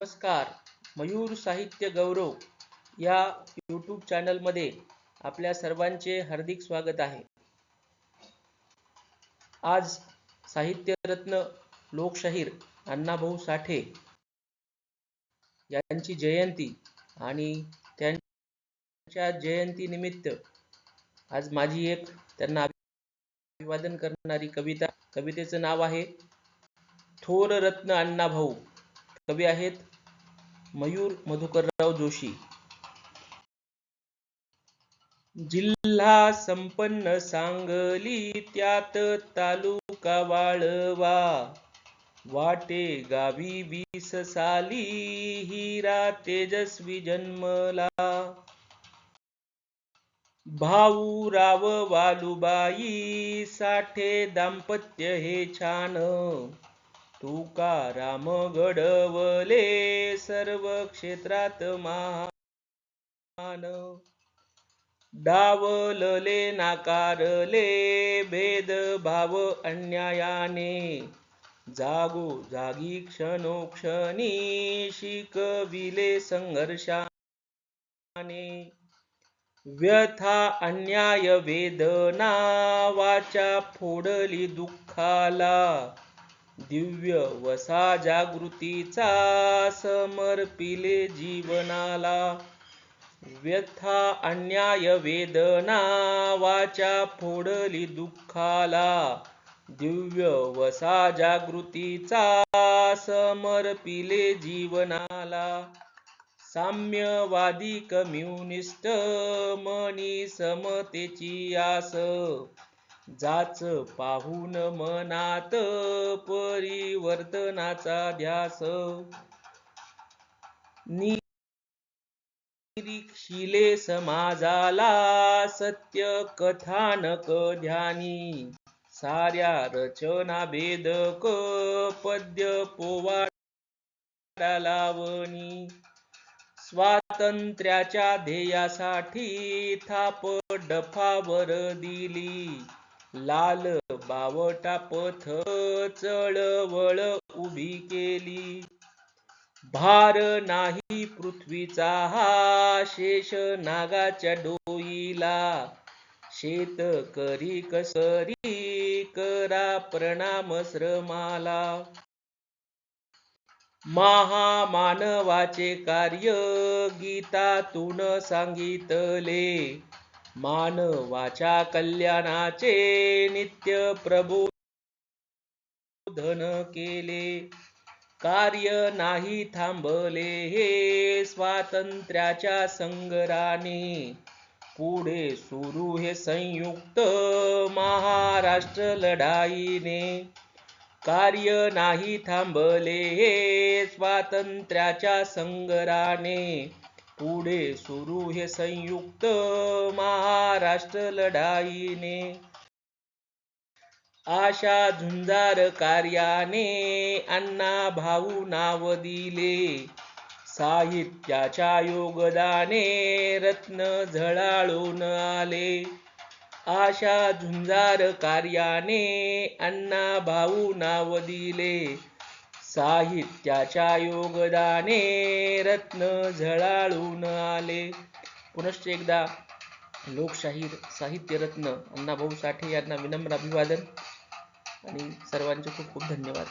नमस्कार मयूर साहित्य गौरव या यूट्यूब चॅनलमध्ये आपल्या सर्वांचे हार्दिक स्वागत आहे. आज साहित्यरत्न लोकशाहीर अण्णाभाऊ साठे यांची जयंती आणि त्यांच्या जयंतीनिमित्त आज माझी एक त्यांना अभिवादन करणारी कविता कवितेचं नाव आहे थोर रत्न अण्णाभाऊ. कवी आहेत मयूर मधुकरराव जोशी. जिल्हा संपन्न सांगली त्यात तालुका वाळवा. वाटे गावी वीस साली हिरा तेजस्वी जन्मला. भाऊ राव वालुबाई साठे दाम्पत्य हे छान. तुकाराम घडवले सर्व क्षेत्रात महान डावलले नाकारले भेदभाव अन्यायाने. जागो जागी क्षणोक्षणी शिकविले संघर्षाने. व्यथा अन्याय वेदना वाचा फोडली दुःखाला. दिव्य वसा जागृतीचा समर्पिले जीवनाला. व्यथा अन्याय वेदना वाचा फोडली दुःखाला. दिव्य वसा जागृतीचा समर्पिले जीवनाला. साम्यवादी कम्युनिस्ट मनी समतेची आस. जाच पाहून मनात परिवर्तनाचा ध्यास. निरीक्षिले समाजाला सत्य कथानक ध्यानी. साऱ्या रचना भेदक पद्य पोवाडा लावणी. स्वातंत्र्याच्या ध्येयासाठी थाप डफावर दिली. लाल बावटा पथ चळवळ उभी केली. भार नाही पृथ्वीचा हा शेष नागाच्या डोईला. शेतकरी कसरी करा प्रणाम श्रमाला. महामानवाचे कार्य गीतातून सांगितले. मानवाच्या कल्याणाचे नित्य प्रबोधन केले. कार्य नाही थांबले हे स्वातंत्र्याच्या संग्राने पुढे सुरू हे संयुक्त महाराष्ट्र लढाईने. कार्य नाही थांबले हे स्वातंत्र्याच्या संग्राने पुढे सुरू हे संयुक्त महाराष्ट्र लढाईने. आशा झुंजार कार्याने अण्णा भाऊ नाव दिले. साहित्याच्या योगदाने रत्न झळाळून आले. आशा झुंजार कार्याने अण्णा भाऊ नाव दिले. साहित्याच्या योगदाने रत्न झळाळून आले. पुनश्च एकदा लोकशाहीर साहित्यरत्न अण्णाभाऊ साठे यांना विनम्र अभिवादन आणि सर्वांचे खूप खूप धन्यवाद.